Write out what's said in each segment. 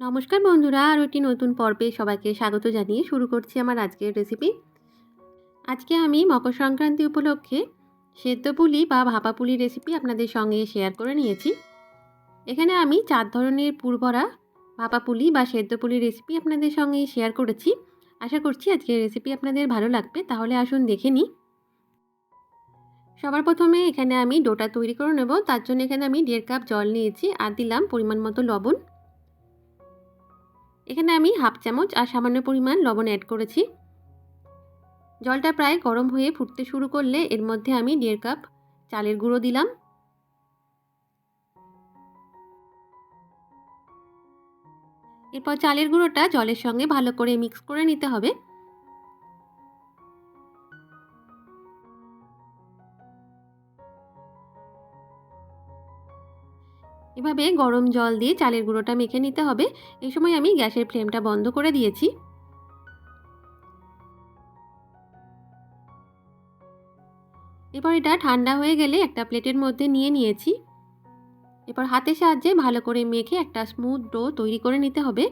নমস্কার বন্ধুরা আরও একটি নতুন পর্বে সবাইকে স্বাগত জানিয়ে শুরু করছি আমার আজকের রেসিপি আজকে আমি মকর সংক্রান্তি উপলক্ষে সেদ্ধ পুলি বা ভাপা পুলি রেসিপি আপনাদের সঙ্গে শেয়ার করে নিয়েছি। এখানে আমি চার ধরনের পুরভরা ভাপা পুলি বা সেদ্ধ পুলি রেসিপি আপনাদের সঙ্গে শেয়ার করেছি। আশা করছি আজকের রেসিপি আপনাদের ভালো লাগবে, তাহলে আসুন দেখে নিই। সবার প্রথমে এখানে আমি ডোটা তৈরি করে নেব, তার জন্য এখানে আমি দেড় কাপ জল নিয়েছি, আর দিলাম পরিমাণ মতো লবণ। এখানে আমি হাফ চামচ আর সামান্য পরিমাণ লবণ অ্যাড করেছি। জলটা প্রায় গরম হয়ে ফুটতে শুরু করলে এর মধ্যে আমি দেড় কাপ চালের গুঁড়ো দিলাম। এরপর চালের গুঁড়োটা জলের সঙ্গে ভালো করে মিক্স করে নিতে হবে। এভাবে গরম জল দিয়ে চালের গুঁড়োটা মেখে নিতে হবে। এই সময় আমি গ্যাসের ফ্লেমটা বন্ধ করে দিয়েছি। এরপর এটা ঠান্ডা হয়ে গেলে একটা প্লেটের মধ্যে নিয়ে নিয়েছি। এরপর হাতের সাহায্যে ভালো করে মেখে একটা স্মুথ ডো তৈরি করে নিতে হবে।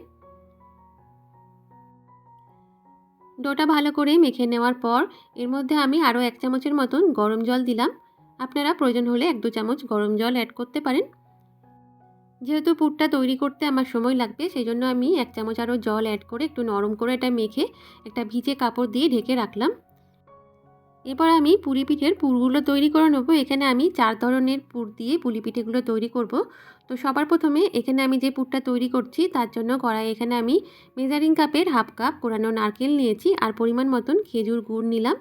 ডোটা ভালো করে মেখে নেওয়ার পর এর মধ্যে আমি আরও এক চামচের মতন গরম জল দিলাম। আপনারা প্রয়োজন হলে এক দু চামচ গরম জল অ্যাড করতে পারেন। যেহেতু পুরটা তৈরি করতে আমার সময় লাগবে সেই জন্য আমি এক চামচ আরও জল অ্যাড করে একটু নরম করে এটা মেখে একটা ভিজে কাপড় দিয়ে ঢেকে রাখলাম। এরপর আমি পুলি পিঠের পুরগুলো তৈরি করে নেব। এখানে আমি চার ধরনের পুর দিয়ে পুলি পিঠেগুলো তৈরি করব। তো সবার প্রথমে এখানে আমি যে পুরটা তৈরি করছি, তার জন্য কড়াই এখানে আমি মেজারিং কাপের হাফ কাপ কোরানো নারকেল নিয়েছি আর পরিমাণ মতন খেজুর গুড় নিলাম।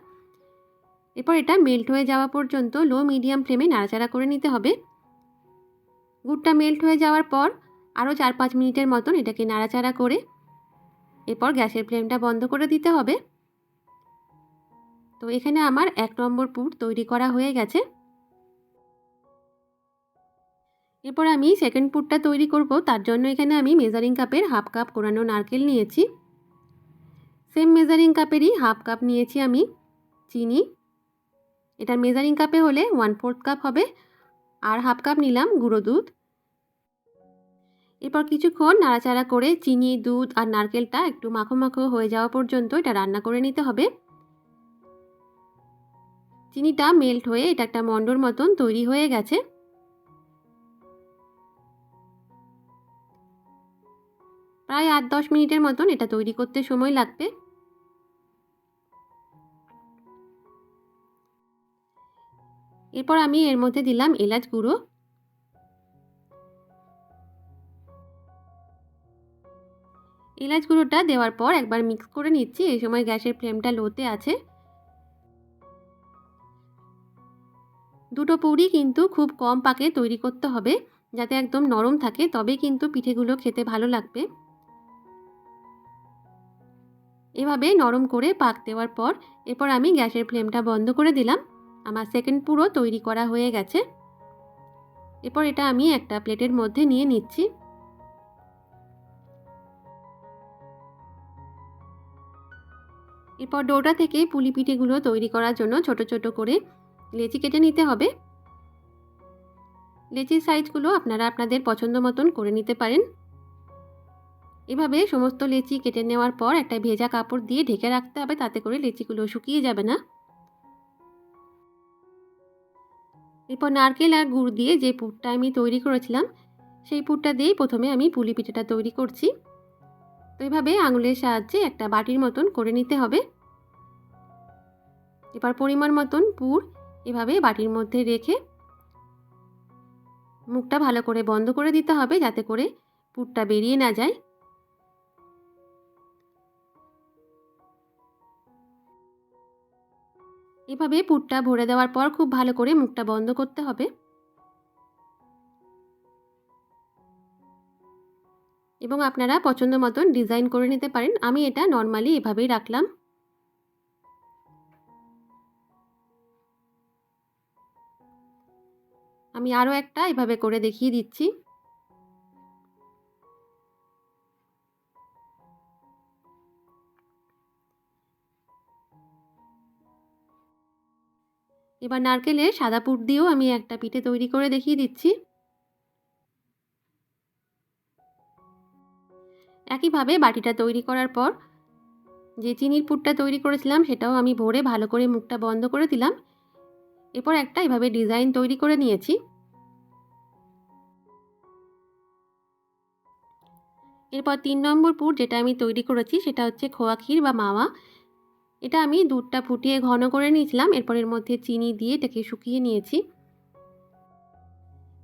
এরপর এটা মেল্ট হয়ে যাওয়া পর্যন্ত লো মিডিয়াম ফ্লেমে নাড়াচাড়া করে নিতে হবে। গুড়টা মেল্ট হয়ে যাওয়ার পর আরও চার পাঁচ মিনিটের মতন এটাকে নাড়াচাড়া করে এরপর গ্যাসের ফ্লেমটা বন্ধ করে দিতে হবে। তো এখানে আমার এক নম্বর পুর তৈরি করা হয়ে গেছে। এরপর আমি সেকেন্ড পুরটা তৈরি করব, তার জন্য এখানে আমি মেজারিং কাপের হাফ কাপ কোরানো নারকেল নিয়েছি। সেম মেজারিং কাপেরই হাফ কাপ নিয়েছি আমি, চিনি। এটার মেজারিং কাপে হলে ওয়ান ফোর্থ কাপ হবে আর হাফ কাপ নিলাম গুঁড়ো দুধ। এরপর কিছুক্ষণ নাড়াচাড়া করে চিনি, দুধ আর নারকেলটা একটু মাখো মাখো হয়ে যাওয়া পর্যন্ত এটা রান্না করে নিতে হবে। চিনিটা মেল্ট হয়ে এটা একটা মন্ডর মতন তৈরি হয়ে গেছে। প্রায় আট দশ মিনিটের মতন এটা তৈরি করতে সময় লাগবে। এরপর আমি এর মধ্যে দিলাম এলাচ গুঁড়ো। এলাচ গুঁড়োটা দেওয়ার পর একবার মিক্স করে নিচ্ছি, এই সময় গ্যাসের ফ্লেমটা লোতে আছে। দুটো পুরি কিন্তু খুব কম পাকে তৈরি করতে হবে, যাতে একদম নরম থাকে তবে কিন্তু পিঠেগুলো খেতে ভালো লাগবে। এভাবে নরম করে পাক দেওয়ার পর, এরপর আমি গ্যাসের ফ্লেমটা বন্ধ করে দিলাম। আমার সেকেন্ড পুরো তৈরি করা হয়ে গেছে। এরপর এটা আমি একটা প্লেটের মধ্যে নিয়ে নিচ্ছি। এরপর ডোটা থেকে পুলি পিঠেগুলো তৈরি করার জন্য ছোট ছোট করে লেচি কেটে নিতে হবে। লেচির সাইজগুলো আপনারা আপনাদের পছন্দ মতন করে নিতে পারেন। এভাবে সমস্ত লেচি কেটে নেওয়ার পর একটা ভেজা কাপড় দিয়ে ঢেকে রাখতে হবে, তাতে করে লেচিগুলো শুকিয়ে যাবে না। এরপর নারকেল আর গুড় দিয়ে যে পুরটা আমি তৈরি করেছিলাম, সেই পুরটা দিয়েই প্রথমে আমি পুলি পিঠাটা তৈরি করছি। তো এভাবে আঙুলের সাহায্যে একটা বাটির মতন করে নিতে হবে। এবার পরিমাণ মতন পুর এভাবে বাটির মধ্যে রেখে মুখটা ভালো করে বন্ধ করে দিতে হবে যাতে করে পুরটা বেরিয়ে না যায়। এভাবে পুরটা ভরে দেওয়ার পর খুব ভালো করে মুখটা বন্ধ করতে হবে। এবং আপনারা পছন্দ মতন ডিজাইন করে নিতে পারেন। আমি এটা নর্মালি এভাবেই রাখলাম। আমি আরও একটা এভাবে করে দেখিয়ে দিচ্ছি। এবার নারকেলের সাদা পুট দিয়েও আমি একটা পিঠে তৈরি করে দেখিয়ে দিচ্ছি। একইভাবে বাটিটা তৈরি করার পর যে চিনির পুরটা তৈরি করেছিলাম সেটাও আমি ভরে ভালো করে মুখটা বন্ধ করে দিলাম। এরপর একটা এভাবে ডিজাইন তৈরি করে নিয়েছি। এরপর তিন নম্বর পুর যেটা আমি তৈরি করেছি সেটা হচ্ছে খোয়া ক্ষীর বা মাওয়া। এটা আমি দুধটা ফুটিয়ে ঘন করে নিয়েছিলাম। এরপর এর মধ্যে চিনি দিয়ে এটাকে শুকিয়ে নিয়েছি।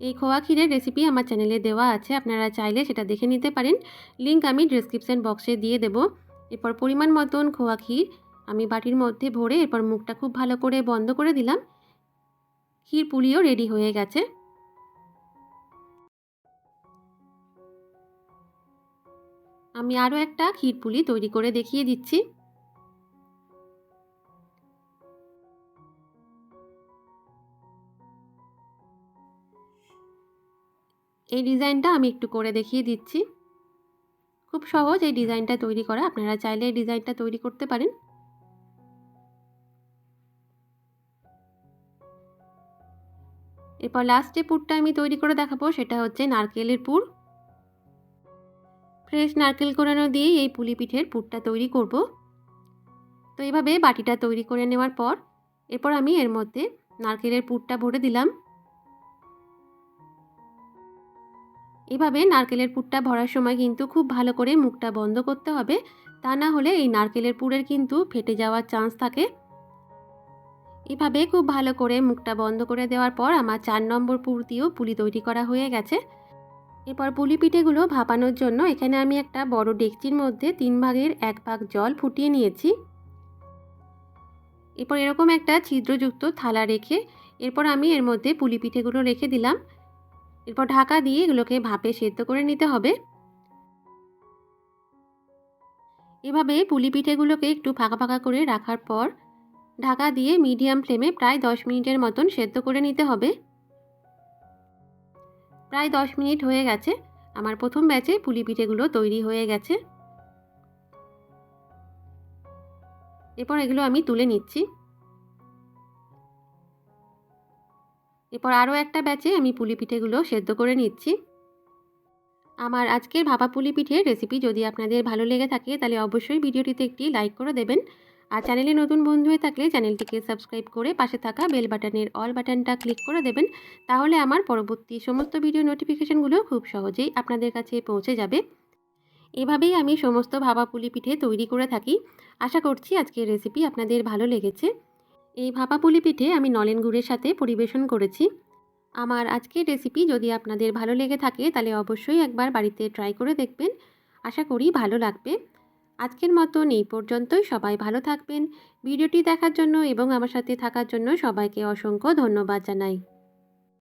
এই খোয়া ক্ষীরের রেসিপি আমার চ্যানেলে দেওয়া আছে। আপনারা চাইলে সেটা দেখে নিতে পারেন। লিঙ্ক আমি ডিসক্রিপশান বক্সে দিয়ে দেবো। এরপর পরিমাণ মতন খোয়া ক্ষীর আমি বাটির মধ্যে ভরে এরপর মুখটা খুব ভালো করে বন্ধ করে দিলাম। ক্ষীর পুলিও রেডি হয়ে গেছে। আমি আরও একটা ক্ষীর পুলি তৈরি করে দেখিয়ে দিচ্ছি। এই ডিজাইনটা আমি একটু করে দেখিয়ে দিচ্ছি। খুব সহজ এই ডিজাইনটা তৈরি করা। আপনারা চাইলে এই ডিজাইনটা তৈরি করতে পারেন। এরপর লাস্টে পুরটা আমি তৈরি করে দেখাবো, সেটা হচ্ছে নারকেলের পুর। ফ্রেশ নারকেল কোরানো দিয়েই এই পুলি পিঠের পুরটা তৈরি করব। তো এইভাবে বাটিটা তৈরি করে নেওয়ার পর, এরপর আমি এর মধ্যে নারকেলের পুরটা ভরে দিলাম। এভাবে নারকেলের পুরটা ভরার সময় কিন্তু খুব ভালো করে মুখটা বন্ধ করতে হবে। তা না হলে এই নারকেলের পুরের কিন্তু ফেটে যাওয়ার চান্স থাকে। এভাবে খুব ভালো করে মুখটা বন্ধ করে দেওয়ার পর আমার চার নম্বর পুর দিয়েও পুলি তৈরি করা হয়ে গেছে। এরপর পুলি পিঠেগুলো ভাপানোর জন্য এখানে আমি একটা বড় ডেকচির মধ্যে তিন ভাগের এক ভাগ জল ফুটিয়ে নিয়েছি। এরপর এরকম একটা ছিদ্রযুক্ত থালা রেখে এরপর আমি এর মধ্যে পুলি পিঠেগুলো রেখে দিলাম। এরপর ঢাকা দিয়ে এগুলোকে ভাপে সেদ্ধ করে নিতে হবে। এভাবে পুলি পিঠেগুলোকে একটু ফাঁকা ফাঁকা করে রাখার পর ঢাকা দিয়ে মিডিয়াম ফ্লেমে প্রায় দশ মিনিটের মতন সেদ্ধ করে নিতে হবে। প্রায় দশ মিনিট হয়ে গেছে। আমার প্রথম ব্যাচে পুলি পিঠেগুলো তৈরি হয়ে গেছে। এরপর এগুলো আমি তুলে নিচ্ছি। এরপর আরও একটা ব্যাচে আমি পুলি পিঠেগুলো সেদ্ধ করে নিচ্ছি। আমার আজকের ভাপা পুলি পিঠের রেসিপি যদি আপনাদের ভালো লেগে থাকে, তাহলে অবশ্যই ভিডিওটিতে একটি লাইক করে দেবেন। আর চ্যানেলে নতুন বন্ধু হয়ে থাকলে চ্যানেলটিকে সাবস্ক্রাইব করে পাশে থাকা বেল বাটনের অল বাটনটা ক্লিক করে দেবেন। তাহলে আমার পরবর্তী সমস্ত ভিডিও নোটিফিকেশানগুলো খুব সহজেই আপনাদের কাছে পৌঁছে যাবে। এভাবেই আমি সমস্ত ভাপা পুলি পিঠে তৈরি করে থাকি। আশা করছি আজকের রেসিপি আপনাদের ভালো লেগেছে। এই ভাপা পুলি পিঠে আমি নলেন গুড়ের সাথে পরিবেশন করেছি। আমার আজকের রেসিপি যদি আপনাদের ভালো লেগে থাকে, তাহলে অবশ্যই একবার বাড়িতে ট্রাই করে দেখবেন। আশা করি ভালো লাগবে। আজকের মতন এই পর্যন্তই। সবাই ভালো থাকবেন। ভিডিওটি দেখার জন্য এবং আমার সাথে থাকার জন্য সবাইকে অসংখ্য ধন্যবাদ জানাই।